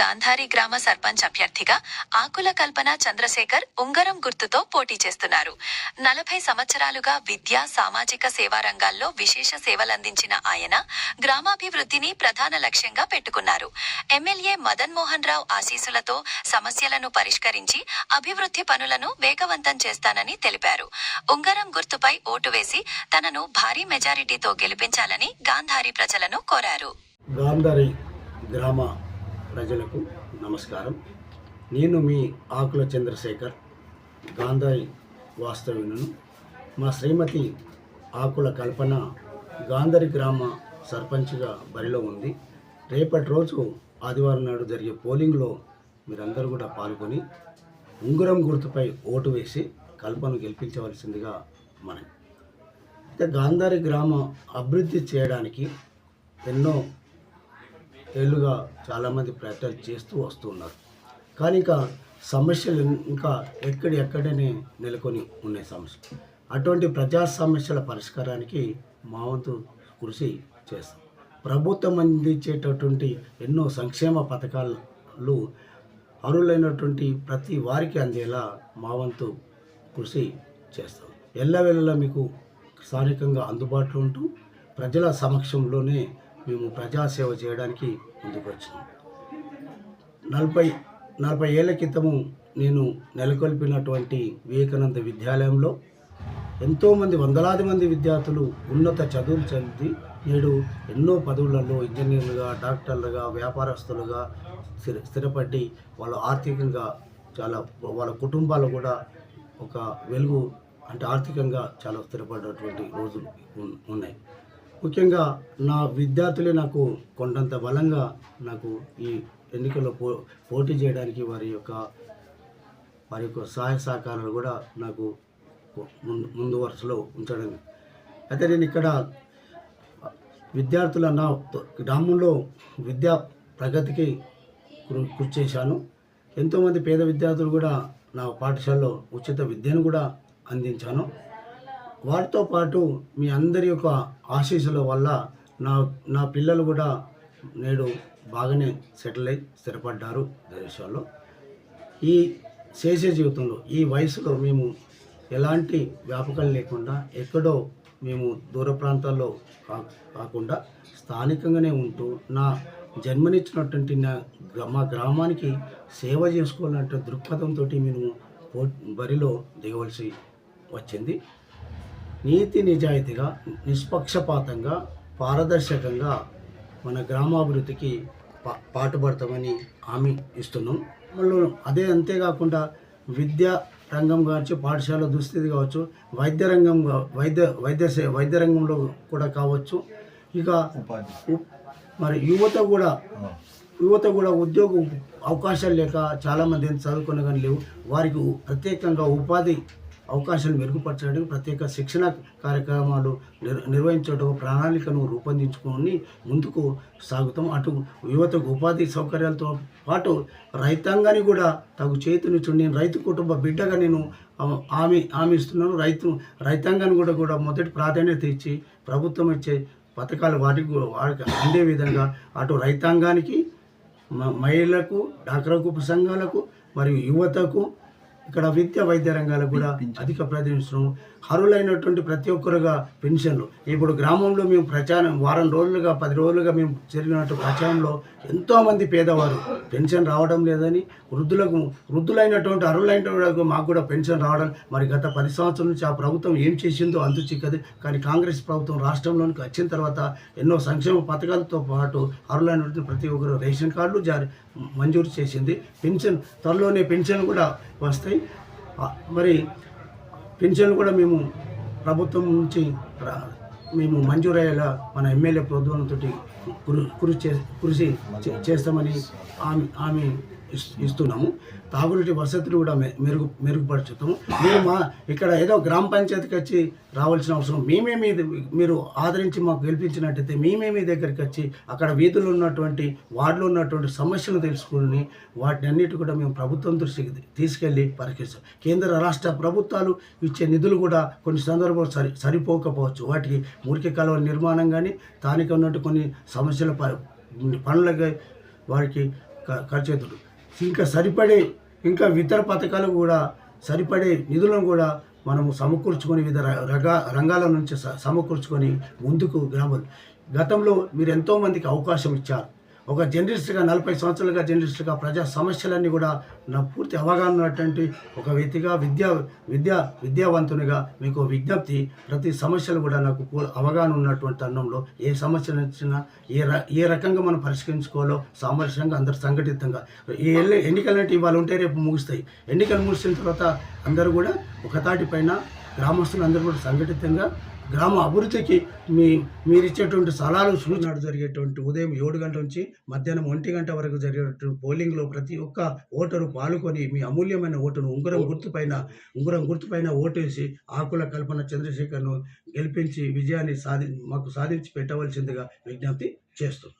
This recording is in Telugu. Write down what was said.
గాంధారి గ్రామ సర్పంచ్ అభ్యర్థిగా ఆకుల కల్పన చంద్రశేఖర్ ఉంగరం గుర్తుతో పోటీ చేస్తున్నారు. నలభై సంవత్సరాలుగా విద్యా సామాజిక సేవా రంగాల్లో విశేష సేవలందించిన ఆయన గ్రామాభివృద్ధిని ప్రధాన లక్ష్యంగా పెట్టుకున్నారు. ఎమ్మెల్యే మదన్ మోహన్ రావు ఆశీసులతో సమస్యలను పరిష్కరించి అభివృద్ధి పనులను వేగవంతం చేస్తానని తెలిపారు. ఉంగరం గుర్తుపై ఓటు వేసి తనను భారీ మెజారిటీతో గెలిపించాలని గాంధారి ప్రజలను కోరారు. గాంధారి గ్రామ ప్రజలకు నమస్కారం. నేను మీ ఆకుల చంద్రశేఖర్ గాంధారి వాస్తవ్యులను. మా శ్రీమతి ఆకుల కల్పన గాంధారి గ్రామ సర్పంచ్గా బరిలో ఉంది. రేపటి రోజు ఆదివారం నాడు జరిగే పోలింగ్లో మీరందరూ కూడా పాల్గొని ఉంగరం గుర్తుపై ఓటు వేసి కల్పను గెలిపించవలసిందిగా మనం అయితే గాంధారి గ్రామ అభివృద్ధి చేయడానికి ఎన్నో ఏళ్ళుగా చాలామంది ప్రయత్నాలు చేస్తూ వస్తున్నారు. కానీ ఇంకా సమస్యలు ఇంకా ఎక్కడి ఎక్కడనే నెలకొని ఉన్నాయి సమస్యలు. అటువంటి ప్రజా సమస్యల పరిష్కారానికి మా వంతు కృషి చేస్తాం. ప్రభుత్వం అందించేటటువంటి ఎన్నో సంక్షేమ పథకాలు అర్హులైనటువంటి ప్రతి వారికి అందేలా మా వంతు కృషి చేస్తాం. ఎల్లవేళలా మీకు స్థానికంగా అందుబాటులో ఉంటూ ప్రజల సమక్షంలోనే మేము ప్రజాసేవ చేయడానికి ముందుకు వచ్చినాం నలభై నలభై ఏళ్ళ క్రితము నేను నెలకొల్పినటువంటి వివేకానంద విద్యాలయంలో ఎంతోమంది వందలాది మంది విద్యార్థులు ఉన్నత చదువులు చదివి నేడు ఎన్నో పదవులలో ఇంజనీర్లుగా డాక్టర్లుగా వ్యాపారస్తులుగా స్థిర స్థిరపడి వాళ్ళ ఆర్థికంగా చాలా వాళ్ళ కుటుంబాలు కూడా ఒక వెలుగు అంటే ఆర్థికంగా చాలా స్థిరపడినటువంటి రోజులు ఉన్నాయి. ముఖ్యంగా నా విద్యార్థులే నాకు కొండంత బలంగా నాకు ఈ ఎన్నికల్లో పో పోటీ చేయడానికి వారి యొక్క వారి యొక్క సహాయ సహకారాలు కూడా నాకు ముందు ముందు వరుసలో ఉంచడం. అయితే నేను ఇక్కడ విద్యార్థుల నా గ్రామంలో విద్యా ప్రగతికి కృషి చేశాను. ఎంతోమంది పేద విద్యార్థులు కూడా నా పాఠశాలలో ఉచిత విద్యను కూడా అందించాను. వాటితో పాటు మీ అందరి యొక్క ఆశీస్సుల వల్ల నా నా పిల్లలు కూడా నేడు బాగానే సెటిల్ అయి స్థిరపడ్డారు దేశాల్లో ఈ చేసే జీవితంలో ఈ వయసులో మేము ఎలాంటి వ్యాపకాలు లేకుండా ఎక్కడో మేము దూర ప్రాంతాల్లో కా- కాకుండా స్థానికంగానే ఉంటూ నా జన్మనిచ్చినటువంటి నా గ్రా- మా గ్రామానికి సేవ చేసుకోవాలంటే దృక్పథంతో మేము బరిలో దిగవలసి వచ్చింది. నీతి నిజాయితీగా నిష్పక్షపాతంగా పారదర్శకంగా మన గ్రామాభివృద్ధికి పా పాటుపడతామని హామీ ఇస్తున్నాం. మళ్ళీ అదే అంతేకాకుండా విద్యా రంగం కావచ్చు పాఠశాల దుస్థితి కావచ్చు వైద్య రంగం వైద్య వైద్య సే వైద్య రంగంలో కూడా కావచ్చు. ఇక మరి యువత కూడా యువత కూడా ఉద్యోగ అవకాశాలు లేక చాలామంది చదువుకున్న కానీ లేవు. వారికి ప్రత్యేకంగా ఉపాధి అవకాశాలు మెరుగుపరచడానికి ప్రత్యేక శిక్షణ కార్యక్రమాలు నిర్ నిర్వహించడం ప్రణాళికను రూపొందించుకొని ముందుకు సాగుతాం. అటు యువతకు ఉపాధి సౌకర్యాలతో పాటు రైతాంగాన్ని కూడా తగు చేతినిచ్చు నేను రైతు కుటుంబ బిడ్డగా నేను ఆమె హామీ ఇస్తున్నాను. రైతు రైతాంగాన్ని కూడా కూడా మొదటి ప్రాధాన్యత ఇచ్చి ప్రభుత్వం ఇచ్చే పథకాలు వాటికి వాడికి వారికి అందే విధంగా అటు రైతాంగానికి మ- మహిళలకు డాక్రా గ్రూప్ సంఘాలకు మరియు యువతకు ఇక్కడ విద్య వైద్య రంగాలకు కూడా అధిక ప్రాధాన్యత అర్హులైనటువంటి ప్రతి ఒక్కరుగా పెన్షన్లు. ఇప్పుడు గ్రామంలో మేము ప్రచారం వారం రోజులుగా పది రోజులుగా మేము జరిగినట్టు ప్రచారంలో ఎంతోమంది పేదవారు పెన్షన్ రావడం లేదని వృద్ధులకు వృద్ధులైనటువంటి అర్హులైనటువంటి మాకు కూడా పెన్షన్ రావడం మరి గత పది సంవత్సరాల నుంచి ఆ ప్రభుత్వం ఏం చేసిందో అంతు చిక్కదు. కానీ కాంగ్రెస్ ప్రభుత్వం రాష్ట్రంలోనికి వచ్చిన తర్వాత ఎన్నో సంక్షేమ పథకాలతో పాటు అర్హులైనటువంటి ప్రతి ఒక్కరు రేషన్ కార్డులు జారీ మంజూరు చేసింది. పెన్షన్ త్వరలోనే పెన్షన్ కూడా వస్తాయి. మరి పెన్షన్ కూడా మేము ప్రభుత్వం నుంచి మేము మంజూరయ్యేలా మన ఎమ్మెల్యే ప్రోద్వంతో కృషి చే కృషి చే- చేస్తామని ఆమె ఆమె ఇస్తున్నాము. తాగునీటి వసతులు కూడా మె- మెరుగు మెరుగుపరుచుతాము. మేము మా ఇక్కడ ఏదో గ్రామ పంచాయతీకి వచ్చి రావాల్సిన అవసరం. మేమే మీ మీరు ఆదరించి మాకు గెలిపించినట్టయితే మేమే మీ దగ్గరికి వచ్చి అక్కడ వీధుల్లో ఉన్నటువంటి వార్డులో ఉన్నటువంటి సమస్యలు తెలుసుకుని వాటిని అన్నిటి కూడా మేము ప్రభుత్వం దృష్టికి తీసుకెళ్ళి పరిహరిస్తాం కేంద్ర రాష్ట్ర ప్రభుత్వాలు ఇచ్చే నిధులు కూడా కొన్ని సందర్భాలు సరి సరిపోకపోవచ్చు. వాటికి మురికి కాలువల నిర్మాణం కానీ స్థానిక ఉన్నట్టు కొన్ని సమస్యల ప- పనులకి వారికి ఖర్చు అవుతుంది. ఇంకా సరిపడే ఇంకా ఇతర పథకాలు కూడా సరిపడే నిధులను కూడా మనము సమకూర్చుకొని వివిధ ర- రగా రంగాల నుంచి సమకూర్చుకొని ముందుకు గ్రామాలు గతంలో మీరు ఎంతోమందికి అవకాశం ఇచ్చారు. ఒక జర్నలిస్ట్గా నలభై సంవత్సరాలుగా జర్నలిస్ట్గా ప్రజా సమస్యలన్నీ కూడా నా పూర్తి అవగాహన ఉన్నటువంటి ఒక వ్యక్తిగా విద్యా విద్యా విద్యావంతునిగా మీకు విజ్ఞప్తి ప్రతి సమస్యలు కూడా నాకు అవగాహన ఉన్నటువంటి తరుణంలో ఏ సమస్య వచ్చినా ఏ ర ఏ రకంగా మనం పరిష్కరించుకోవాలో సామరస్యంగా అందరు సంఘటితంగా. ఈ ఎన్నికలు అంటే ఇవాళ ఉంటే రేపు ముగుస్తాయి. ఎన్నికలు ముగిసిన తర్వాత అందరూ కూడా ఒకతాటి పైన గ్రామస్తులు అందరూ కూడా సంఘటితంగా గ్రామ అభివృద్ధికి మీ మీరు ఇచ్చేటువంటి సలహాలు సూచనలు జరిగేటువంటి ఉదయం ఏడు గంటల నుంచి మధ్యాహ్నం ఒంటి గంట వరకు జరిగేటువంటి పోలింగ్లో ప్రతి ఒక్క ఓటరు పాల్గొని మీ అమూల్యమైన ఓటును ఉంగరం గుర్తుపైన ఉంగరం గుర్తుపైన ఓటేసి ఆకుల కల్పన చంద్రశేఖర్ను గెలిపించి విజయాన్ని సాధి మాకు సాధించి పెట్టవలసిందిగా విజ్ఞప్తి చేస్తున్నాం